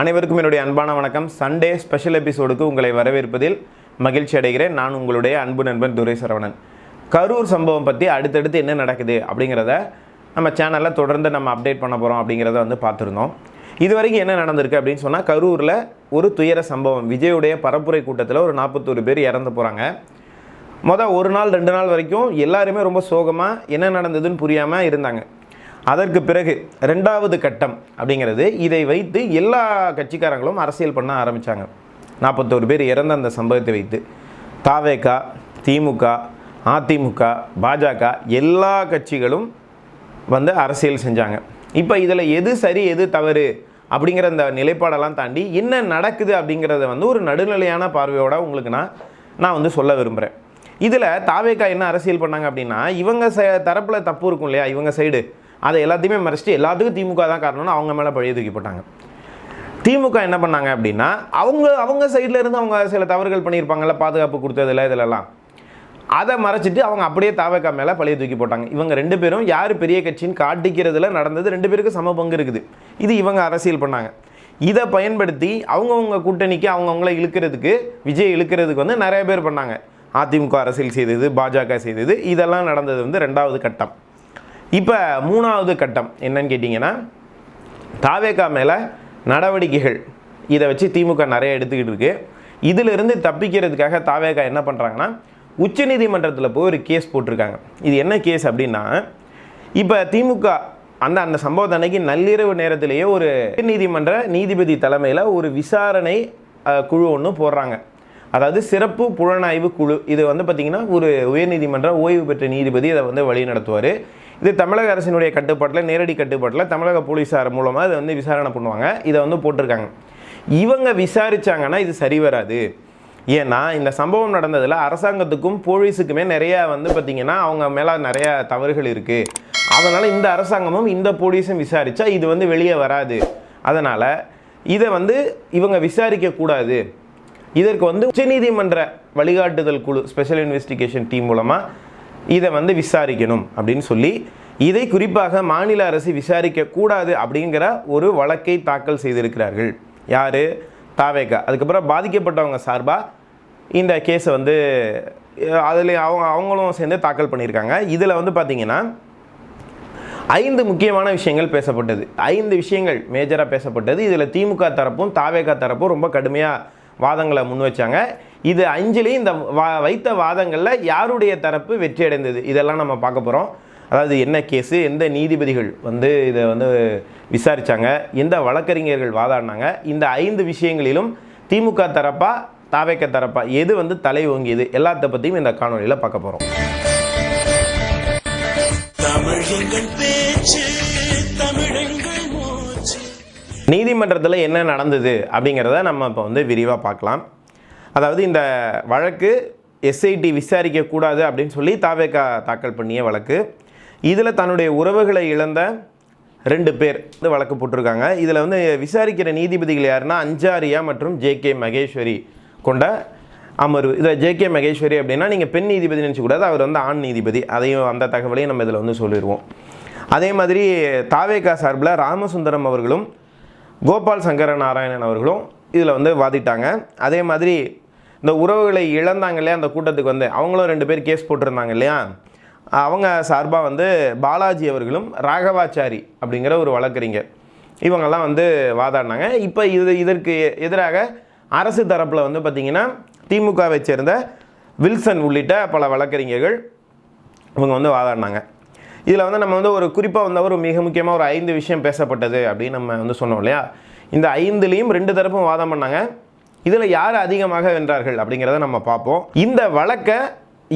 அனைவருக்கும் என்னுடைய அன்பான வணக்கம். சண்டே ஸ்பெஷல் எபிசோடுக்கு உங்களை வரவேற்பதில் மகிழ்ச்சி அடைகிறேன். நான் உங்களுடைய அன்பு நண்பன் துரை சரவணன் கரூர் சம்பவம் பற்றி அடுத்தடுத்து என்ன நடக்குது அப்படிங்கிறத நம்ம சேனலில் தொடர்ந்து நம்ம அப்டேட் பண்ண போகிறோம் அப்படிங்கிறத வந்து பார்த்துருந்தோம். இது வரைக்கும் என்ன நடந்திருக்கு அப்படின்னு சொன்னால் கரூரில் ஒரு துயர சம்பவம். விஜயுடைய பரப்புரை கூட்டத்தில் ஒரு நாற்பத்தோரு பேர் இறந்து போகிறாங்க மொதல் ஒரு நாள் ரெண்டு நாள் வரைக்கும் எல்லாருமே ரொம்ப சோகமாக என்ன நடந்ததுன்னு புரியாமல் இருந்தாங்க. அதற்கு பிறகு ரெண்டாவது கட்டம் அப்படிங்கிறது இதை வைத்து எல்லா கட்சிக்காரங்களும் அரசியல் பண்ண ஆரம்பித்தாங்க நாற்பத்தோரு பேர் இறந்த அந்த சம்பவத்தை வைத்து தாவேகா திமுக அதிமுக பாஜக எல்லா கட்சிகளும் வந்து அரசியல் செஞ்சாங்க. இப்போ இதில் எது சரி எது தவறு அப்படிங்கிற அந்த நிலைப்பாடெல்லாம் தாண்டி என்ன நடக்குது அப்படிங்கிறத வந்து ஒரு நடுநிலையான பார்வையோட உங்களுக்கு நான் நான் வந்து சொல்ல விரும்புகிறேன் இதில் தாவேக்கா என்ன அரசியல் பண்ணாங்க அப்படின்னா இவங்க ச தரப்பில் தப்பு இருக்கும் இல்லையா? இவங்க சைடு அதை எல்லாத்தையுமே மறைச்சிட்டு எல்லாத்துக்கும் திமுக தான் காரணம்னு அவங்க மேலே பழைய தூக்கி போட்டாங்க. திமுக என்ன பண்ணாங்க அப்படின்னா அவங்க அவங்க சைடில் இருந்து அவங்க சில தவறுகள் பண்ணியிருப்பாங்கல்ல பாதுகாப்பு கொடுத்ததில்ல இதிலெல்லாம் அதை மறைச்சிட்டு அவங்க அப்படியே தாவக்கா மேலே பழைய தூக்கி போட்டாங்க. இவங்க ரெண்டு பேரும் யார் பெரிய கட்சின்னு காட்டிக்கிறதுல நடந்தது ரெண்டு பேருக்கு சம பங்கு இருக்குது. இது இவங்க அரசியல் பண்ணாங்க. இதை பயன்படுத்தி அவங்கவுங்க கூட்டணிக்கு அவங்கவுங்கள இழுக்கிறதுக்கு விஜய் இழுக்கிறதுக்கு வந்து நிறைய பேர் பண்ணாங்க. அதிமுக அரசியல் செய்தது பாஜக செய்தது இதெல்லாம் நடந்தது வந்து ரெண்டாவது கட்டம். இப்போ மூணாவது கட்டம் என்னன்னு கேட்டிங்கன்னா தாவேக்கா மேலே நடவடிக்கைகள். இதை வச்சு திமுக நிறைய எடுத்துக்கிட்டு இருக்கு. இதிலிருந்து தப்பிக்கிறதுக்காக தாவேகா என்ன பண்ணுறாங்கன்னா உச்சநீதிமன்றத்தில் போய் ஒரு கேஸ் போட்டிருக்காங்க. இது என்ன கேஸ் அப்படின்னா இப்போ திமுக அந்த அந்த சம்பவத்தை அன்னைக்கு நள்ளிரவு நேரத்திலேயே ஒரு நீதிமன்ற நீதிபதி தலைமையில் ஒரு விசாரணை குழு ஒன்று போடுறாங்க. அதாவது சிறப்பு புலனாய்வு குழு. இது வந்து பார்த்திங்கன்னா ஒரு உயர்நீதிமன்ற ஓய்வு பெற்ற நீதிபதி அதை வந்து வழி நடத்துவார் இது தமிழக அரசினுடைய கட்டுப்பாட்டில் நேரடி கட்டுப்பாட்டில் தமிழக போலீஸார் மூலமாக இதை வந்து விசாரணை பண்ணுவாங்க. இதை வந்து போட்டிருக்காங்க. இவங்க விசாரிச்சாங்கன்னா இது சரி வராது. ஏன்னா இந்த சம்பவம் நடந்ததில் அரசாங்கத்துக்கும் போலீஸுக்குமே நிறையா வந்து பார்த்திங்கன்னா அவங்க மேலே நிறையா தவறுகள் இருக்குது அதனால் இந்த அரசாங்கமும் இந்த போலீஸும் விசாரித்தா இது வந்து வெளியே வராது. அதனால் இதை வந்து இவங்க விசாரிக்கக்கூடாது இதற்கு வந்து உச்சநீதிமன்ற வழிகாட்டுதல் குழு ஸ்பெஷல் இன்வெஸ்டிகேஷன் டீம் மூலமாக இதை வந்து விசாரிக்கணும் அப்படின்னு சொல்லி இதை குறிப்பாக மாநில அரசு விசாரிக்க கூடாது அப்படிங்கிற ஒரு வழக்கை தாக்கல் செய்திருக்கிறார்கள். யார்? தாவேக்கா அதுக்கப்புறம் பாதிக்கப்பட்டவங்க சார்பாக இந்த கேஸை வந்து அதில் அவங்க அவங்களும் சேர்ந்து தாக்கல் பண்ணியிருக்காங்க. இதில் வந்து பார்த்தீங்கன்னா ஐந்து முக்கியமான விஷயங்கள் பேசப்பட்டது. ஐந்து விஷயங்கள் மேஜராக பேசப்பட்டது. இதில் திமுக தரப்பும் தாவேகா தரப்பும் ரொம்ப கடுமையாக வாதங்களை முன் வச்சாங்க இது அஞ்சுலேயும் இந்த வா வைத்த வாதங்களில் யாருடைய தரப்பு வெற்றி அடைந்தது இதெல்லாம் நம்ம பார்க்க போகிறோம் அதாவது என்ன கேஸு எந்த நீதிபதிகள் வந்து இதை வந்து விசாரித்தாங்க எந்த வழக்கறிஞர்கள் வாதாடினாங்க இந்த ஐந்து விஷயங்களிலும் திமுக தரப்பா தாவேக்க தரப்பா எது வந்து தலை ஓங்கியது? எல்லாத்த பற்றியும் இந்த காணொலியில் பார்க்க போகிறோம் நீதிமன்றத்தில் என்ன நடந்தது அப்படிங்கிறத நம்ம இப்போ வந்து விரிவாக பார்க்கலாம். அதாவது இந்த வழக்கு எஸ்ஐடி விசாரிக்கக்கூடாது அப்படின்னு சொல்லி தாவேக்கா தாக்கல் பண்ணிய வழக்கு. இதில் தன்னுடைய உறவுகளை இழந்த ரெண்டு பேர் வந்து வழக்கு போட்டிருக்காங்க. இதில் வந்து விசாரிக்கிற நீதிபதிகள் யாருன்னா அஞ்சாரியா மற்றும் ஜே கே மகேஸ்வரி கொண்ட அமர்வு. இதில் ஜே கே மகேஸ்வரி அப்படின்னா நீங்கள் பெண் நீதிபதி நினச்சக்கூடாது அவர் வந்து ஆண் நீதிபதி. அதையும் அந்த தகவலையும் நம்ம இதில் வந்து சொல்லிடுவோம் அதே மாதிரி தாவேகா சார்பில் ராமசுந்தரம் அவர்களும் கோபால் சங்கர நாராயணன் அவர்களும் இதில் வந்து வாதிட்டாங்க. அதே மாதிரி இந்த உறவுகளை இழந்தாங்க இல்லையா அந்த கூட்டத்துக்கு வந்து. அவங்களும் ரெண்டு பேர் கேஸ் போட்டிருந்தாங்க இல்லையா? அவங்க சார்பாக வந்து பாலாஜி அவர்களும் ராகவாச்சாரி அப்படிங்கிற ஒரு வழக்கறிஞர். இவங்கெல்லாம் வந்து வாதாடினாங்க. இப்போ இது இதற்கு எதிராக அரசு தரப்பில் வந்து பார்த்திங்கன்னா திமுகவை சேர்ந்த வில்சன் உள்ளிட்ட பல வழக்கறிஞர்கள் இவங்க வந்து வாதாடினாங்க. இதில் வந்து நம்ம வந்து ஒரு குறிப்பாக வந்து ஒரு மிக முக்கியமாக ஒரு ஐந்து விஷயம் பேசப்பட்டது அப்படின்னு நம்ம வந்து சொன்னோம் இல்லையா? இந்த ஐந்துலேயும் ரெண்டு தரப்பும் வாதம் பண்ணாங்க. இதில் யார் அதிகமாக வென்றார்கள் அப்படிங்கிறத நம்ம பார்ப்போம். இந்த வழக்கை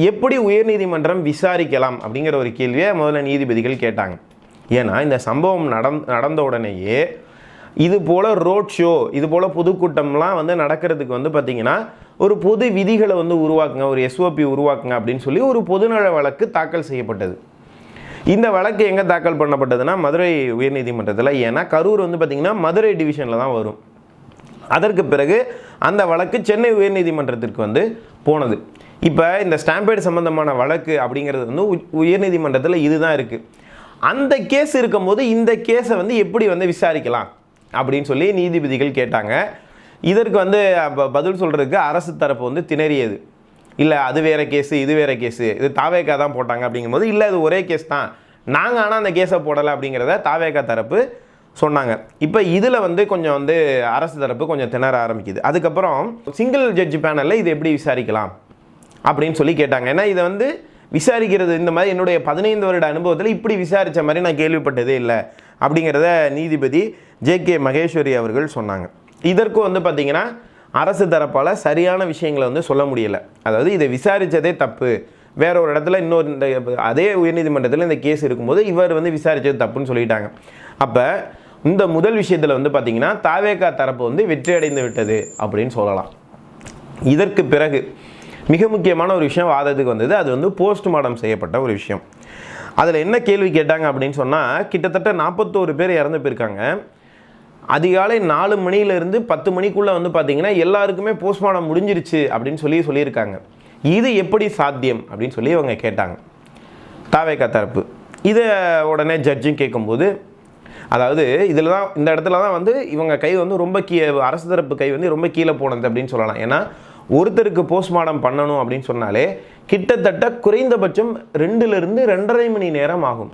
எப்படி உயர்நீதிமன்றம் விசாரிக்கலாம் அப்படிங்கிற ஒரு கேள்வியை முதல்ல நீதிபதிகள் கேட்டாங்க. ஏன்னா இந்த சம்பவம் நடந் நடந்த உடனேயே இது போல் ரோட் ஷோ இது போல் பொதுக்கூட்டம்லாம் வந்து நடக்கிறதுக்கு வந்து பார்த்திங்கன்னா ஒரு பொது விதிகளை வந்து உருவாக்குங்க ஒரு எஸ்ஓபி உருவாக்குங்க அப்படின்னு சொல்லி ஒரு பொதுநல வழக்கு தாக்கல் செய்யப்பட்டது. இந்த வழக்கு எங்கே தாக்கல் பண்ணப்பட்டதுன்னா மதுரை உயர்நீதிமன்றத்தில். ஏன்னா கரூர் வந்து பார்த்திங்கன்னா மதுரை டிவிஷனில் தான் வரும். அதற்கு பிறகு அந்த வழக்கு சென்னை உயர்நீதிமன்றத்திற்கு வந்து போனது. இப்போ இந்த ஸ்டாம்பேடு சம்பந்தமான வழக்கு அப்படிங்கிறது வந்து உ- உயர்நீதிமன்றத்தில் இதுதான் இருக்குது அந்த கேஸ் இருக்கும்போது இந்த கேஸை வந்து எப்படி வந்து விசாரிக்கலாம் அப்படின்னு சொல்லி நீதிபதிகள் கேட்டாங்க. இதற்கு வந்து பதில் சொல்கிறதுக்கு அரசு தரப்பு வந்து திணறியது. இல்லை அது வேறு கேஸு இது வேறு கேஸு இது தாவேக்கா தான் போட்டாங்க அப்படிங்கும்போது இல்லை இது ஒரே கேஸ் தான். நாங்கள் ஆனால் அந்த கேஸை போடலை அப்படிங்கிறத தாவேக்கா தரப்பு சொன்னாங்க. இப்போ இதில் வந்து கொஞ்சம் வந்து அரசு தரப்பு கொஞ்சம் திணற ஆரம்பிக்குது. அதுக்கப்புறம் சிங்கிள் ஜட்ஜ் பேனலில் இது எப்படி விசாரிக்கலாம் அப்படின்னு சொல்லி கேட்டாங்க. ஏன்னா இதை வந்து விசாரிக்கிறது இந்த மாதிரி என்னுடைய பதினைந்து வருட அனுபவத்தில் இப்படி விசாரித்த மாதிரி நான் கேள்விப்பட்டதே இல்லை அப்படிங்கிறத நீதிபதி ஜே கே மகேஸ்வரி அவர்கள் சொன்னாங்க. இதற்கும் வந்து பார்த்திங்கன்னா அரசு தரப்பால் சரியான விஷயங்களை வந்து சொல்ல முடியலை. அதாவது இதை விசாரித்ததே தப்பு. வேற ஒரு இடத்துல இன்னொரு இந்த அதே உயர்நீதிமன்றத்தில் இந்த கேஸ் இருக்கும்போது இவர் வந்து விசாரித்தது தப்புன்னு சொல்லிட்டாங்க. அப்போ இந்த முதல் விஷயத்தில் வந்து பார்த்திங்கன்னா தாவேகா தரப்பு வந்து வெற்றி அடைந்து விட்டது அப்படின்னு சொல்லலாம். இதற்கு பிறகு மிக முக்கியமான ஒரு விஷயம் வாதத்துக்கு வந்தது. அது வந்து போஸ்ட்மார்ட்டம் செய்யப்பட்ட ஒரு விஷயம். அதில் என்ன கேள்வி கேட்டாங்க அப்படின்னு சொன்னால் கிட்டத்தட்ட நாற்பத்தோரு பேர் இறந்து போயிருக்காங்க. அதிகாலை நாலு மணியிலேருந்து பத்து மணிக்குள்ளே வந்து பார்த்திங்கன்னா எல்லாருக்குமே போஸ்ட்மார்ட்டம் முடிஞ்சிருச்சு அப்படின்னு சொல்லி சொல்லியிருக்காங்க. இது எப்படி சாத்தியம் அப்படின்னு சொல்லி அவங்க கேட்டாங்க. தாவேக்கா தரப்பு. இதை உடனே ஜட்ஜும் கேட்கும்போது அதாவது இதில் தான் இந்த இடத்துல தான் வந்து இவங்க கை வந்து ரொம்ப கீ அரசு தரப்பு கை வந்து ரொம்ப கீழே போனது அப்படின்னு சொல்லலாம். ஏன்னா ஒருத்தருக்கு போஸ்ட்மார்ட்டம் பண்ணணும் அப்படின்னு சொன்னாலே கிட்டத்தட்ட குறைந்தபட்சம் ரெண்டுலேருந்து ரெண்டரை மணி நேரம் ஆகும்.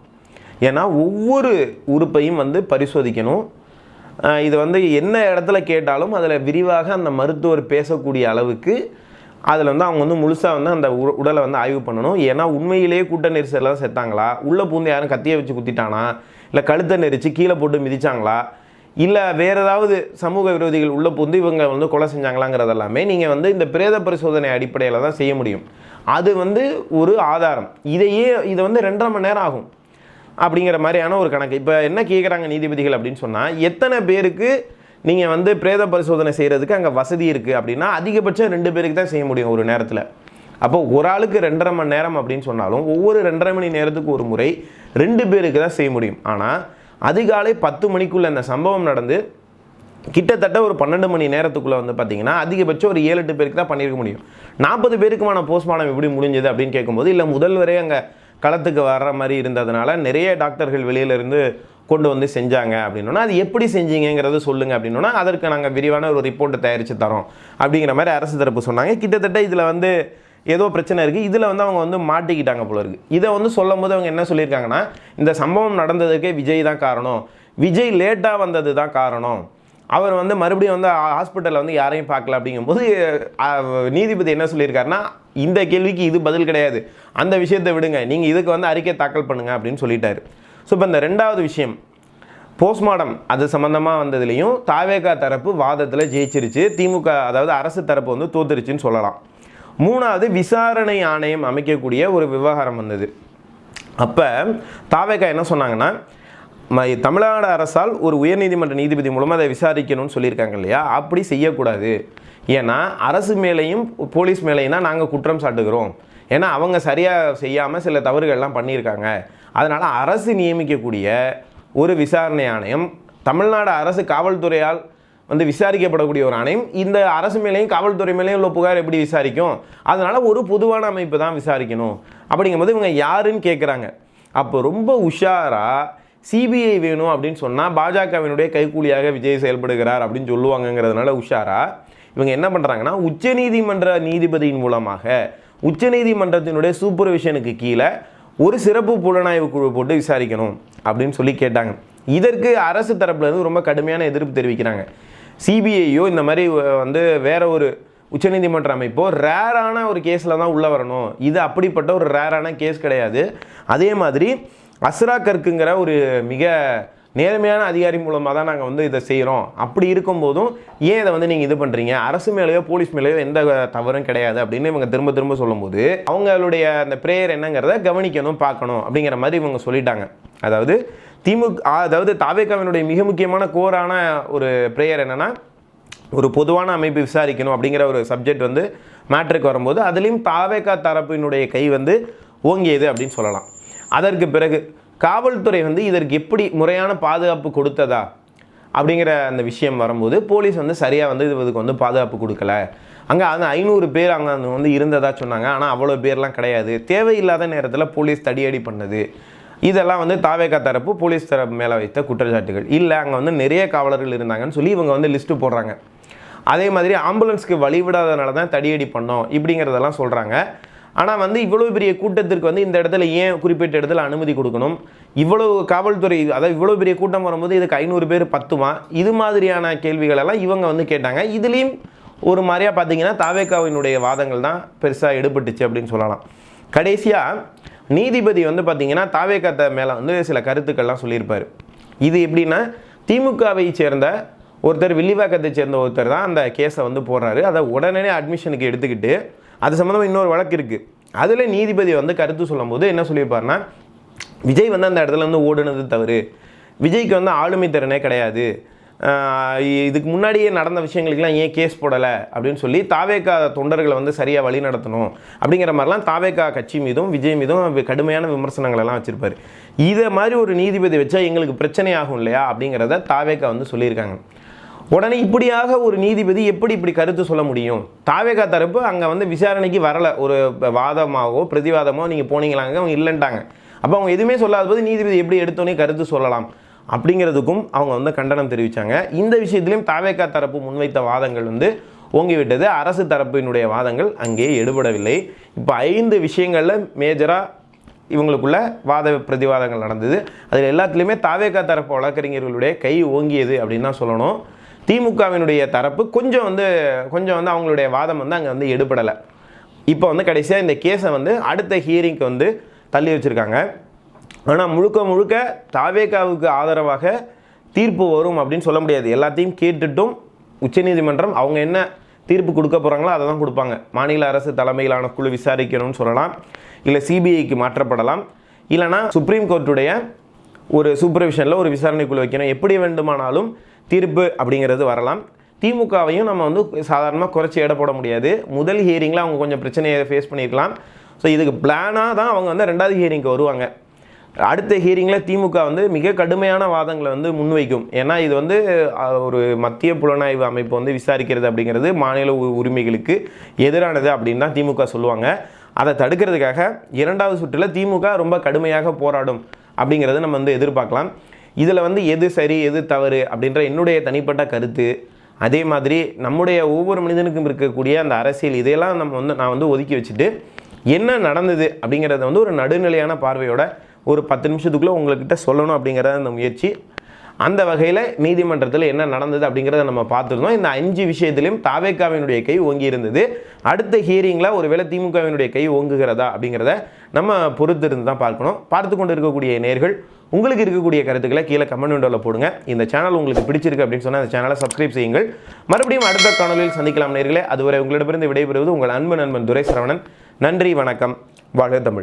ஏன்னா ஒவ்வொரு உறுப்பையும் வந்து பரிசோதிக்கணும். இது வந்து என்ன இடத்துல கேட்டாலும் அதில் விரிவாக அந்த மருத்துவர் பேசக்கூடிய அளவுக்கு அதில் வந்து அவங்க வந்து முழுசாக வந்து அந்த உ- உடலை வந்து ஆய்வு பண்ணணும். ஏன்னா உண்மையிலேயே கூட்ட நெரிசலாம் செத்தாங்களா? உள்ளே பூந்து யாரும் கத்தியை வச்சு குத்திட்டானா? இல்லை கழுத்தை நெரிச்சு கீழே போட்டு மிதிச்சாங்களா? இல்லை வேறு ஏதாவது சமூக விரோதிகள் உள்ளே புந்து இவங்க வந்து கொலை செஞ்சாங்களாங்கிறது எல்லாமே நீங்கள் வந்து இந்த பிரேத பரிசோதனை அடிப்படையில் தான் செய்ய முடியும். அது வந்து ஒரு ஆதாரம். இதையே இதை வந்து ரெண்டரை மணி நேரம் ஆகும் அப்படிங்கிற மாதிரியான ஒரு கணக்கு. இப்போ என்ன கேட்குறாங்க நீதிபதிகள் அப்படின்னு சொன்னால் எத்தனை பேருக்கு நீங்கள் வந்து பிரேத பரிசோதனை செய்கிறதுக்கு அங்கே வசதி இருக்குது அப்படின்னா அதிகபட்சம் ரெண்டு பேருக்கு தான் செய்ய முடியும் ஒரு நேரத்தில். அப்போ ஒரு ஆளுக்கு ரெண்டரை மணி நேரம் அப்படின்னு சொன்னாலும் ஒவ்வொரு ரெண்டரை மணி நேரத்துக்கு ஒரு முறை ரெண்டு பேருக்கு தான் செய்ய முடியும். ஆனால் அதிகாலை பத்து மணிக்குள்ளே இந்த சம்பவம் நடந்து கிட்டத்தட்ட ஒரு பன்னெண்டு மணி நேரத்துக்குள்ளே வந்து பார்த்தீங்கன்னா அதிகபட்சம் ஒரு ஏழு எட்டு பேருக்கு தான் பண்ணியிருக்க முடியும். நாற்பது பேருக்குமான போஸ்ட்மார்ட்டம் எப்படி முடிஞ்சது அப்படின்னு கேட்கும்போது இல்லை முதல்வரே அங்கே களத்துக்கு வர்ற மாதிரி இருந்ததுனால நிறைய டாக்டர்கள் வெளியில இருந்து கொண்டு வந்து செஞ்சாங்க அப்படின்னா அது எப்படி செஞ்சீங்கங்கிறத சொல்லுங்க அப்படின்னா அதற்கு நாங்கள் விரிவான ஒரு ரிப்போர்ட்டை தயாரித்து தரோம் அப்படிங்கிற மாதிரி அரசு தரப்பு சொன்னாங்க. கிட்டத்தட்ட இதில் வந்து ஏதோ பிரச்சனை இருக்குது இதில் வந்து அவங்க வந்து மாட்டிக்கிட்டாங்க போல இருக்குது இதை வந்து சொல்லும் போது அவங்க என்ன சொல்லியிருக்காங்கன்னா இந்த சம்பவம் நடந்ததுக்கே விஜய் தான் காரணம். விஜய் லேட்டாக வந்தது தான் காரணம். அவர் வந்து மறுபடியும் வந்து ஹாஸ்பிட்டலில் வந்து யாரையும் பார்க்கல அப்படிங்கும்போது நீதிபதி என்ன சொல்லியிருக்காருன்னா இந்த கேள்விக்கு இது பதில் கிடையாது. அந்த விஷயத்தை விடுங்க. நீங்கள் இதுக்கு வந்து அறிக்கை தாக்கல் பண்ணுங்கள் அப்படின்னு சொல்லிட்டாரு. ஸோ இப்போ இந்த ரெண்டாவது விஷயம். போஸ்ட்மார்டம் அது சம்மந்தமாக வந்ததுலேயும் தாவேகா தரப்பு வாதத்தில் ஜெயிச்சிருச்சு. திமுக அதாவது அரசு தரப்பு வந்து தோத்துருச்சுன்னு சொல்லலாம். மூணாவது விசாரணை ஆணையம் அமைக்கக்கூடிய ஒரு விவகாரம் வந்தது. அப்போ தாவேகா என்ன சொன்னாங்கன்னா தமிழ்நாடு அரசால் ஒரு உயர்நீதிமன்ற நீதிபதி மூலமாக அதை விசாரிக்கணும்னு சொல்லியிருக்காங்க இல்லையா? அப்படி செய்யக்கூடாது. ஏன்னா அரசு மேலேயும் போலீஸ் மேலேயும் தான் நாங்கள் குற்றம் சாட்டுகிறோம். ஏன்னா அவங்க சரியாக செய்யாமல் சில தவறுகள்லாம் பண்ணியிருக்காங்க. அதனால் அரசு நியமிக்கக்கூடிய ஒரு விசாரணை ஆணையம் தமிழ்நாடு அரசு காவல்துறையால் வந்து விசாரிக்கப்படக்கூடிய ஒரு ஆணையம். இந்த அரசு மேலேயும் காவல்துறை மேலேயும் உள்ள புகார் எப்படி விசாரிக்கும்? அதனால் ஒரு பொதுவான அமைப்பு தான் விசாரிக்கணும். அப்படிங்கும்போது இவங்க யாருன்னு கேட்குறாங்க அப்போ ரொம்ப உஷாராக சிபிஐ வேணும் அப்படின்னு சொன்னால் பாஜகவினுடைய கைக்கூலியாக விஜய் செயல்படுகிறார் அப்படின்னு சொல்லுவாங்கங்கிறதுனால உஷாரா. இவங்க என்ன பண்ணுறாங்கன்னா உச்சநீதிமன்ற நீதிபதியின் மூலமாக உச்சநீதிமன்றத்தினுடைய சூப்பர்விஷனுக்கு கீழே ஒரு சிறப்பு புலனாய்வு குழு போட்டு விசாரிக்கணும் அப்படின்னு சொல்லி கேட்டாங்க. இதற்கு அரசு தரப்புல இருந்து ரொம்ப கடுமையான எதிர்ப்பு தெரிவிக்கிறாங்க. சிபிஐயோ இந்த மாதிரி வந்து வேற ஒரு உச்சநீதிமன்ற அமைப்போ ரேரான ஒரு கேஸில் தான் உள்ளே வரணும். இது அப்படிப்பட்ட ஒரு ரேரான கேஸ் கிடையாது. அதே மாதிரி அஸ்ரா கர்க்குங்கிற ஒரு மிக நேர்மையான அதிகாரி மூலமாக தான் நாங்கள் வந்து இதை செய்கிறோம் அப்படி இருக்கும்போதும் ஏன் இதை வந்து நீங்கள் இது பண்ணுறீங்க அரசு மேலேயோ போலீஸ் மேலேயோ எந்த தவறும் கிடையாது அப்படின்னு இவங்க திரும்ப திரும்ப சொல்லும்போது அவங்களுடைய அந்த ப்ரேயர் என்னங்கிறத கவனிக்கணும் பார்க்கணும் அப்படிங்கிற மாதிரி இவங்க சொல்லிட்டாங்க. அதாவது திமுக அதாவது தாவேக்காவினுடைய மிக முக்கியமான கோரான ஒரு ப்ரேயர் என்னன்னா ஒரு பொதுவான அமைப்பு விசாரிக்கணும் அப்படிங்கிற ஒரு சப்ஜெக்ட் வந்து மேட்ருக்கு வரும்போது அதுலேயும் தாவேக்கா தரப்பினுடைய கை வந்து ஓங்கியது அப்படின்னு சொல்லலாம். அதற்கு பிறகு காவல்துறை வந்து இதற்கு எப்படி முறையான பாதுகாப்பு கொடுத்ததா அப்படிங்கிற அந்த விஷயம் வரும்போது போலீஸ் வந்து சரியாக வந்து இதுக்கு வந்து பாதுகாப்பு கொடுக்கல. அங்கே அந்த ஐநூறு பேர் அங்கே வந்து இருந்ததா சொன்னாங்க. ஆனால் அவ்வளோ பேர்லாம் கிடையாது. தேவையில்லாத நேரத்தில் போலீஸ் தடியடி பண்ணது. இதெல்லாம் வந்து தாவேகா தரப்பு போலீஸ் தரப்பு மேலே வைத்த குற்றச்சாட்டுகள். இல்லை அங்கே வந்து நிறைய காவலர்கள் இருந்தாங்கன்னு சொல்லி இவங்க வந்து லிஸ்ட்டு போடுறாங்க. அதே மாதிரி ஆம்புலன்ஸ்க்கு வழிவிடாதனால தான் தடியடி பண்ணோம் இப்படிங்கிறதெல்லாம் சொல்கிறாங்க ஆனால் வந்து இவ்வளோ பெரிய கூட்டத்திற்கு வந்து இந்த இடத்துல ஏன் குறிப்பிட்ட இடத்துல அனுமதி கொடுக்கணும்? இவ்வளோ காவல்துறை அதாவது இவ்வளோ பெரிய கூட்டம் வரும்போது இதுக்கு ஐநூறு பேர் பத்துமா? இது மாதிரியான கேள்விகளெல்லாம் இவங்க வந்து கேட்டாங்க. இதுலேயும் ஒரு மாதிரியாக பார்த்தீங்கன்னா தாவேக்காவினுடைய வாதங்கள் தான் பெருசாக எடுபட்டுச்சு அப்படின்னு சொல்லலாம். கடைசியாக நீதிபதி வந்து பார்த்திங்கன்னா தாவேக்காத்த மேலே வந்து சில கருத்துக்கள்லாம் சொல்லியிருப்பார். இது எப்படின்னா திமுகவை சேர்ந்த ஒருத்தர் வில்லிவாக்கத்தை சேர்ந்த ஒருத்தர் தான் அந்த கேஸை வந்து போடுறாரு. அதை உடனே அட்மிஷனுக்கு எடுத்துக்கிட்டு அது சம்மந்தமாக இன்னொரு வழக்கு இருக்குது அதில் நீதிபதி வந்து கருத்து சொல்லும்போது என்ன சொல்லியிருப்பாருன்னா விஜய் வந்து அந்த இடத்துல வந்து ஓடுனது தவறு. விஜய்க்கு வந்து ஆளுமை திறனே கிடையாது. இதுக்கு முன்னாடியே நடந்த விஷயங்களுக்கெல்லாம் ஏன் கேஸ் போடலை அப்படின்னு சொல்லி தாவேக்கா தொண்டர்களை வந்து சரியாக வழி நடத்தணும் அப்படிங்கிற மாதிரிலாம் தாவேக்கா கட்சி மீதும் விஜய் மீதும் கடுமையான விமர்சனங்களெல்லாம் வச்சுருப்பார். வச்சுருப்பாரு இதை மாதிரி ஒரு நீதிபதி வச்சா எங்களுக்கு பிரச்சனை ஆகும் இல்லையா அப்படிங்கிறத தாவேக்கா வந்து சொல்லியிருக்காங்க. உடனே இப்படியாக ஒரு நீதிபதி எப்படி இப்படி கருத்து சொல்ல முடியும்? தாவேகா தரப்பு அங்கே வந்து விசாரணைக்கு வரலை. ஒரு வாதமாகவோ பிரதிவாதமோ நீங்கள் போனீங்களாங்க அவங்க இல்லைன்ட்டாங்க. அப்போ அவங்க எதுவுமே சொல்லாத போது நீதிபதி எப்படி எடுத்தோன்னே கருத்து சொல்லலாம். அப்படிங்கிறதுக்கும் அவங்க வந்து கண்டனம் தெரிவித்தாங்க இந்த விஷயத்திலையும் தாவேக்கா தரப்பு முன்வைத்த வாதங்கள் வந்து ஓங்கிவிட்டது. அரசு தரப்பினுடைய வாதங்கள் அங்கே எடுபடவில்லை. இப்போ ஐந்து விஷயங்களில் மேஜராக இவங்களுக்குள்ள வாத பிரதிவாதங்கள் நடந்தது. அதில் எல்லாத்துலேயுமே தாவேக்கா தரப்பு வழக்கறிஞர்களுடைய கை ஓங்கியது அப்படின்னு தான் சொல்லணும். திமுகவினுடைய தரப்பு கொஞ்சம் வந்து கொஞ்சம் வந்து அவங்களுடைய வாதம் வந்து அங்கே வந்து எடுபடலை. இப்போ வந்து கடைசியாக இந்த கேஸை வந்து அடுத்த ஹியரிங்க்கு வந்து தள்ளி வச்சுருக்காங்க. ஆனால் முழுக்க முழுக்க தாவேகாவுக்கு ஆதரவாக தீர்ப்பு வரும் அப்படின்னு சொல்ல முடியாது. எல்லாத்தையும் கேட்டுட்டும் உச்சநீதிமன்றம் அவங்க என்ன தீர்ப்பு கொடுக்க போகிறாங்களோ அதை தான் கொடுப்பாங்க. மாநில அரசு தலைமையிலான குழு விசாரிக்கணும்னு சொல்லலாம். இல்லை சிபிஐக்கு மாற்றப்படலாம். இல்லைனா சுப்ரீம் கோர்ட்டுடைய ஒரு சூப்பர்விஷனில் ஒரு விசாரணை குழு வைக்கணும். எப்படி வேண்டுமானாலும் தீர்ப்பு அப்படிங்கிறது வரலாம். திமுகவையும் நம்ம வந்து சாதாரணமாக குறைச்சி எடை போட முடியாது. முதல் ஹியரிங்கில் அவங்க கொஞ்சம் பிரச்சனையை ஃபேஸ் பண்ணியிருக்கலாம் ஸோ இதுக்கு பிளானாக தான் அவங்க வந்து ரெண்டாவது ஹியரிங்க்கு வருவாங்க. அடுத்த ஹியரிங்கில் திமுக வந்து மிக கடுமையான வாதங்களை வந்து முன்வைக்கும். ஏன்னா இது வந்து ஒரு மத்திய புலனாய்வு அமைப்பு வந்து விசாரிக்கிறது அப்படிங்கிறது மாநில உ- உரிமைகளுக்கு எதிரானது அப்படின்னு தான் திமுக சொல்லுவாங்க. அதை தடுக்கிறதுக்காக இரண்டாவது சுற்றில் திமுக ரொம்ப கடுமையாக போராடும் அப்படிங்கிறத நம்ம வந்து எதிர்பார்க்கலாம். இதில் வந்து எது சரி எது தவறு அப்படின்ற என்னுடைய தனிப்பட்ட கருத்து. அதே மாதிரி நம்முடைய ஒவ்வொரு மனிதனுக்கும் இருக்கக்கூடிய அந்த அரசியல் இதையெல்லாம் நம்ம வந்து நான் வந்து ஒதுக்கி வச்சுட்டு என்ன நடந்தது அப்படிங்கிறத வந்து ஒரு நடுநிலையான பார்வையோட ஒரு பத்து நிமிஷத்துக்குள்ளே உங்கள்கிட்ட சொல்லணும் அப்படிங்கிறத அந்த முயற்சி. அந்த வகையில் நீதிமன்றத்தில் என்ன நடந்தது அப்படிங்கிறத நம்ம பார்த்துருந்தோம். இந்த அஞ்சு விஷயத்திலையும் தாவேக்காவினுடைய கை ஓங்கி இருந்தது. அடுத்த ஹியரிங்கில் ஒருவேளை திமுகவினுடைய கை ஓங்குகிறதா அப்படிங்கிறத நம்ம பொறுத்திருந்து தான் பார்க்கணும். பார்த்து கொண்டு இருக்கக்கூடிய நேர்கள் உங்களுக்கு இருக்கக்கூடிய கருத்துக்களை கீழே கமெண்ட் விண்டோவில் போடுங்க. இந்த சேனல் உங்களுக்கு பிடிச்சிருக்கு அப்படின்னு சொன்னால் அந்த சேனலை சப்ஸ்கிரைப் செய்யுங்கள். மறுபடியும் அடுத்த காணொலியில் சந்திக்கலாம் நேர்களே. அதுவரை உங்களிடமிருந்து விடைபெறுவது உங்கள் அன்பு நண்பன் துரை சரவணன் நன்றி வணக்கம். வாழ்க தமிழ்.